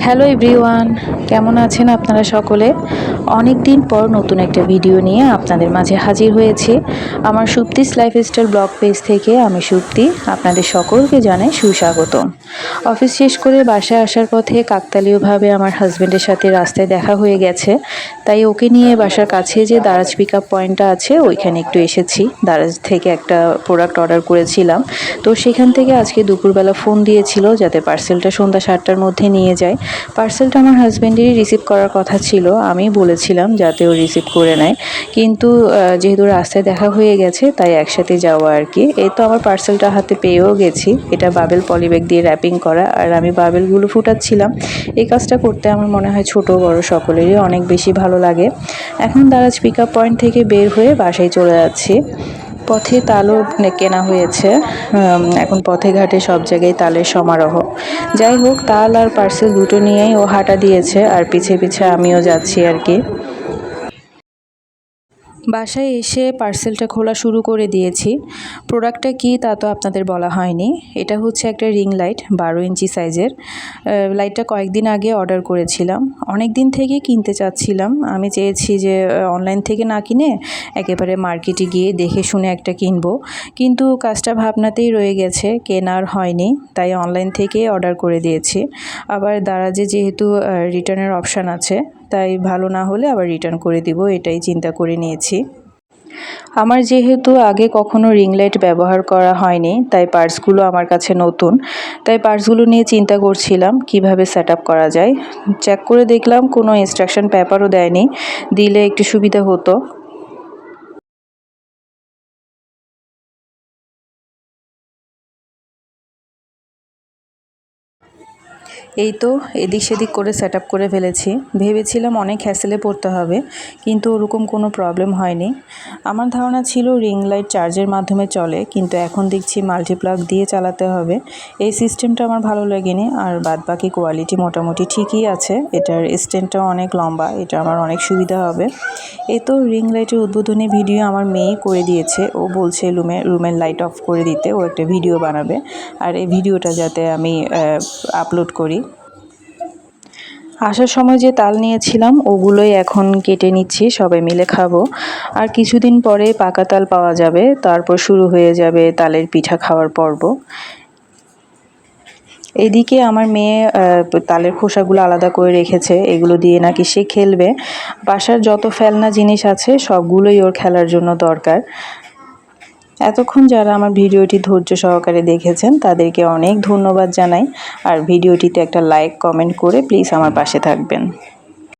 Hello everyone কেমন আছেন আপনারা সকলে? অনেক দিন পর নতুন একটা ভিডিও নিয়ে আপনাদের মাঝে হাজির হয়েছি। আমার সুপ্তিস লাইফস্টাইল ব্লগ পেজ থেকে আমি সুপ্তি, আপনাদের সকলকে জানাই সুস্বাগতম। অফিস শেষ করে বাসায় আসার পথে কাকতালীয়ভাবে আমার হাজব্যান্ডের সাথে রাস্তায় দেখা হয়ে গেছে। তাই ওকে নিয়ে বাসার কাছে যে দারাজ পিক আপ পয়েন্টটা আছে, ওইখানে একটু এসেছি। দারাজ থেকে একটা প্রোডাক্ট অর্ডার করেছিলাম। তো সেখান থেকে আজকে দুপুরবেলা ফোন দিয়েছিল যাতে পার্সেলটা সন্ধ্যা সাতটার মধ্যে নিয়ে যায়। পার্সেলটা আমার হাজব্যান্ডেরই রিসিভ করার কথা ছিল। আমি বলেছিলাম যাতে ও রিসিভ করে নেয়। কিন্তু যেহেতু রাস্তায় দেখা হয়ে গেছে, তাই একসাথে যাওয়া আর কি। এই তো আমার পার্সেলটা হাতে পেয়েও গেছি। এটা বাবেল পলিব্যাগ দিয়ে র্যাপিং করা। আর আমি বাবেলগুলো ফুটাচ্ছিলাম। এই কাজটা করতে আমার মনে হয় ছোট, বড় সকলেরই অনেক বেশি ভালো লাগে। এখন দারাজ পিক আপ পয়েন্ট থেকে বের হয়ে বাসায় চলে যাচ্ছি। পথে তালও কেনা হয়েছে। এখন পথে ঘাটে সব জায়গায় তালের সমারোহ। যাই হোক, তাল আর পার্সেল দুটো নিয়েই ও হাঁটা দিয়েছে, আর পিছে পিছে আমিও যাচ্ছি আর কি। বাসায় এসে পার্সেলটা খোলা শুরু করে দিয়েছি। প্রোডাক্টটা কী তা তো আপনাদের বলা হয়নি। এটা হচ্ছে একটা রিং লাইট বারো ইঞ্চি সাইজের লাইটটা কয়েকদিন আগে অর্ডার করেছিলাম। অনেক দিন থেকেই কিনতে চাচ্ছিলাম। আমি চেয়েছি যে অনলাইন থেকে না কিনে একেবারে মার্কেটে গিয়ে দেখে শুনে একটা কিনবো। কিন্তু কাজটা ভাবনাতেই রয়ে গেছে, কেনার হয়নি। তাই অনলাইন থেকে অর্ডার করে দিয়েছি। আবার দারাজে যেহেতু রিটার্নের অপশান আছে তাই ভালো না হলে আবার রিটার্ন করে দিব, এটাই চিন্তা করে নিয়েছি। আমার যেহেতু আগে কখনো রিং লাইট ব্যবহার করা হয়নি, তাই পার্টসগুলো আমার কাছে নতুন। তাই পার্টসগুলো নিয়ে চিন্তা করছিলাম, কীভাবে সেট করা যায়। চেক করে দেখলাম, কোনো ইনস্ট্রাকশন পেপারও দেয়নি, দিলে একটু সুবিধা হতো। এই তো এদিক সেদিক করে সেট করে ফেলেছি। ভেবেছিলাম অনেক হ্যাসেলে পড়তে হবে, কিন্তু ওরকম কোনো প্রবলেম হয়নি। আমার ধারণা ছিল রিং লাইট চার্জের মাধ্যমে চলে, কিন্তু এখন দেখছি মাল্টিপ্লাগ দিয়ে চালাতে হবে। এই সিস্টেমটা আমার ভালো লাগেনি, আর বাদ বাকি কোয়ালিটি মোটামুটি ঠিকই আছে। এটার স্ট্যান্ডটাও অনেক লম্বা, এটা আমার অনেক সুবিধা হবে। এই তো রিং লাইটের উদ্বোধনী ভিডিও আমার মেয়ে করে দিয়েছে। ও বলছে রুমে, রুমের লাইট অফ করে দিতে, ও একটা ভিডিও বানাবে। আর এই ভিডিওটা যাতে আমি আপলোড করি। আসার সময় যে তাল নিয়েছিলাম, ওগুলোই এখন কেটে নিচ্ছি, সবাই মিলে খাব। আর কিছুদিন পরে পাকা তাল পাওয়া যাবে, তারপর শুরু হয়ে যাবে তালের পিঠা খাওয়ার পর্ব। এদিকে আমার মেয়ে তালের খোসাগুলো আলাদা করে রেখেছে, এগুলো দিয়ে নাকি সে খেলবে। বাসার যত ফেলনা জিনিস আছে, সবগুলোই ওর খেলার জন্য দরকার। এতক্ষণ যারা আমার ভিডিওটি ধৈর্য সহকারে দেখেছেন, তাদেরকে অনেক ধন্যবাদ জানাই। আর ভিডিওটিতে একটা লাইক কমেন্ট করে প্লিজ আমার পাশে থাকবেন।